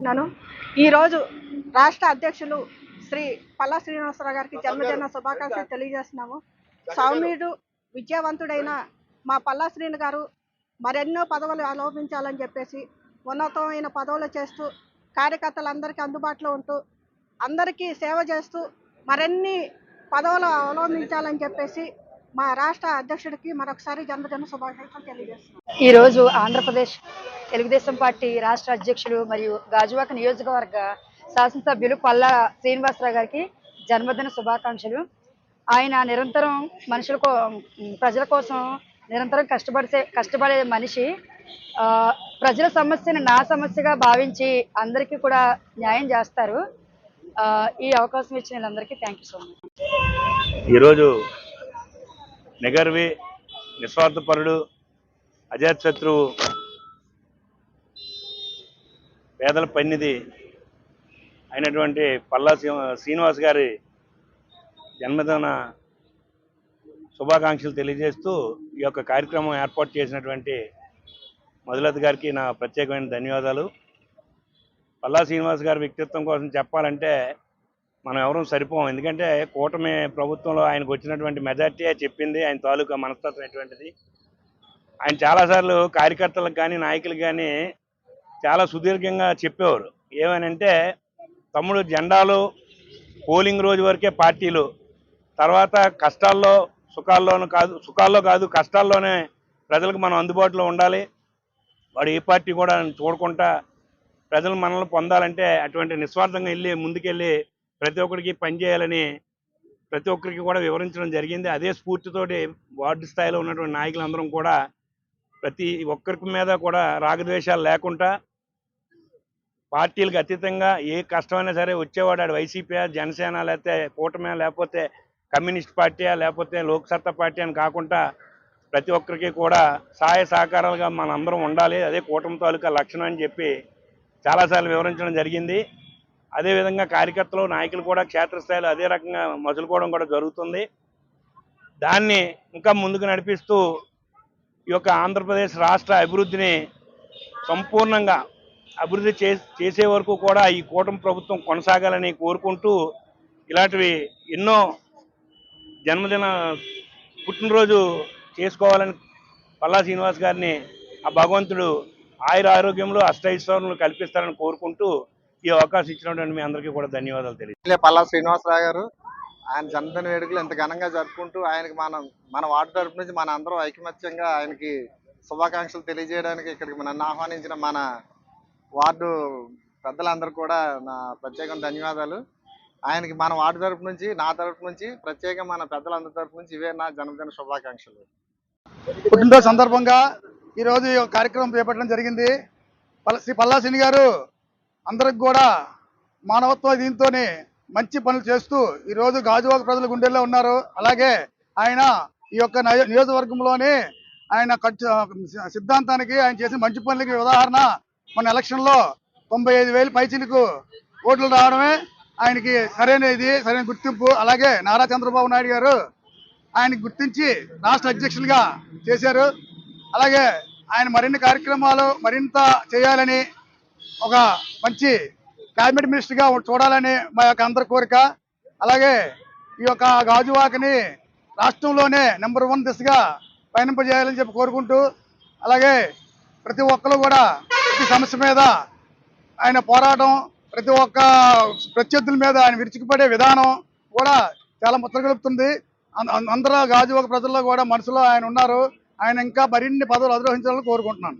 నన్ను ఈరోజు రాష్ట్ర అధ్యక్షులు శ్రీ పల్లా శ్రీనివాసరావు గారికి జన్మదిన శుభాకాంక్షలు తెలియజేస్తున్నాము. సౌమ్యుడు విద్యావంతుడైన మా పల్లా శ్రీని గారు మరెన్నో పదవులు ఆలోపించాలని చెప్పేసి ఉన్నతమైన పదవులు చేస్తూ కార్యకర్తలందరికీ అందుబాటులో ఉంటూ అందరికీ సేవ చేస్తూ మరెన్ని పదవులు అవలంబించాలని చెప్పేసి మా రాష్ట్ర అధ్యక్షుడికి మరొకసారి జన్మదిన శుభాకాంక్షలు తెలియజేస్తున్నాం. ఈరోజు ఆంధ్రప్రదేశ్ తెలుగుదేశం పార్టీ రాష్ట్ర అధ్యక్షులు మరియు గాజువాక నియోజకవర్గ శాసనసభ్యులు పల్లా శ్రీనివాసరావు గారికి జన్మదిన శుభాకాంక్షలు. ఆయన నిరంతరం మనుషుల కో ప్రజల కోసం నిరంతరం కష్టపడిసే కష్టపడే మనిషి. ప్రజల సమస్యను నా సమస్యగా భావించి అందరికీ కూడా న్యాయం చేస్తారు. ఈ అవకాశం ఇచ్చిన వీళ్ళందరికీ థ్యాంక్ యూ సో మచ్ ఈరోజు నిగర్వి నిస్వార్థపరుడు అజాతశత్రువు పేదల పన్నిది అయినటువంటి పల్లా శ్రీ- శ్రీనివాస్ గారి జన్మదిన శుభాకాంక్షలు తెలియజేస్తూ ఈ యొక్క కార్యక్రమం ఏర్పాటు చేసినటువంటి మధులత గారికి నా ప్రత్యేకమైన ధన్యవాదాలు. పల్లా శ్రీనివాస్ గారి వ్యక్తిత్వం కోసం చెప్పాలంటే మనం ఎవరూ సరిపోం. ఎందుకంటే కూటమి ప్రభుత్వంలో ఆయనకు వచ్చినటువంటి మెజార్టీ చెప్పింది ఆయన తాలూకా మనస్తత్వం ఎటువంటిది. ఆయన చాలాసార్లు కార్యకర్తలకు కానీ నాయకులకు కానీ చాలా సుదీర్ఘంగా చెప్పేవారు. ఏమనంటే తమ్ముడు జెండాలు పోలింగ్ రోజు వరకే పార్టీలు. తర్వాత కష్టాల్లో సుఖాల్లోనూ కాదు సుఖాల్లో కాదు కష్టాల్లోనే ప్రజలకు మనం అందుబాటులో ఉండాలి. వాడు ఏ పార్టీ కూడా చూడకుండా ప్రజలు మనల్ని పొందాలంటే అటువంటి నిస్వార్థంగా వెళ్ళి ముందుకెళ్ళి ప్రతి ఒక్కరికి పనిచేయాలని ప్రతి ఒక్కరికి కూడా వివరించడం జరిగింది. అదే స్ఫూర్తితోటి వార్డు స్థాయిలో ఉన్నటువంటి నాయకులందరం కూడా ప్రతి ఒక్కరికి మీద కూడా రాగద్వేషాలు లేకుండా పార్టీలకు అతీతంగా ఏ కష్టమైనా సరే వచ్చేవాడు ఆడు వైసీపీ జనసేన లేకపోతే కూటమే లేకపోతే కమ్యూనిస్ట్ పార్టీయా లేకపోతే లోక్సత్తా పార్టీ అని కాకుండా ప్రతి ఒక్కరికి కూడా సహాయ సహకారాలుగా మనందరం ఉండాలి. అదే కూటమి తాలూకా లక్షణం అని చెప్పి చాలాసార్లు వివరించడం జరిగింది. అదేవిధంగా కార్యకర్తలు నాయకులు కూడా క్షేత్రస్థాయిలో అదే రకంగా మసులుకోవడం కూడా జరుగుతుంది. దాన్ని ఇంకా ముందుకు నడిపిస్తూ ఈ యొక్క ఆంధ్రప్రదేశ్ రాష్ట్ర అభివృద్ధిని సంపూర్ణంగా అభివృద్ధి చే చేసే వరకు కూడా ఈ కూటమి ప్రభుత్వం కొనసాగాలని కోరుకుంటూ ఇలాంటివి ఎన్నో జన్మదిన పుట్టినరోజు చేసుకోవాలని పల్లా శ్రీనివాస్ గారిని ఆ భగవంతుడు ఆయుర ఆరోగ్యంలో అష్టైశ్వర్యులు కల్పిస్తారని కోరుకుంటూ ఈ అవకాశం ఇచ్చినటువంటి మీ అందరికీ కూడా ధన్యవాదాలు తెలియజేస్తున్నాను. పల్లా శ్రీనివాసరావు గారు ఆయన జన్మదిన వేడుకలు ఎంత ఘనంగా జరుపుకుంటూ ఆయనకి మనం మన వార్డు తరపు నుంచి మన అందరం ఐకమత్యంగా ఆయనకి శుభాకాంక్షలు తెలియజేయడానికి ఇక్కడికి నన్ను ఆహ్వానించిన మన వార్డు పెద్దలందరూ కూడా నా ప్రత్యేకమైన ధన్యవాదాలు. ఆయనకి మన వార్డు తరపు నుంచి నా తరపు నుంచి ప్రత్యేక మన పెద్దలందరి తరపు నుంచి ఇవే నా జన్మదిన శుభాకాంక్షలు. పుట్టినరోజు సందర్భంగా ఈరోజు ఈ కార్యక్రమం చేపట్టడం జరిగింది. పల్ల- శ్రీ పల్లా గారు అందరికి కూడా మానవత్వ దీంతోనే మంచి పనులు చేస్తూ ఈరోజు గాజువాక ప్రజల గుండెల్లో ఉన్నారు. అలాగే ఆయన ఈ యొక్క నియోజకవర్గంలోనే ఆయన ఖర్చు సిద్ధాంతానికి ఆయన చేసిన మంచి పనులకి ఉదాహరణ మన ఎలక్షన్లో తొంభై ఐదు వేలు పైచిలకు ఓట్లు రావడమే ఆయనకి సరైన ఇది సరైన గుర్తింపు. అలాగే నారా చంద్రబాబు నాయుడు గారు ఆయన గుర్తించి రాష్ట్ర అధ్యక్షులుగా చేశారు. అలాగే ఆయన మరిన్ని కార్యక్రమాలు మరింత చేయాలని ఒక మంచి క్యాబినెట్ మినిస్టర్గా చూడాలని మా యొక్క అందరి కోరిక. అలాగే ఈ యొక్క గాజువాకని రాష్ట్రంలోనే నెంబర్ వన్ దిశగా పయనింపజేయాలని చెప్పి కోరుకుంటూ అలాగే ప్రతి ఒక్కరు కూడా ప్రతి సమస్య మీద ఆయన పోరాటం ప్రతి ఒక్క ప్రత్యర్థుల మీద ఆయన విరుచుకుపడే విధానం కూడా చాలా ముచ్చగలుపుతుంది అందరూ గాజువాక ప్రజల్లో కూడా మనసులో ఆయన ఉన్నారు. ఆయన ఇంకా మరిన్ని పదవులు అధిరోహించాలని కోరుకుంటున్నాను.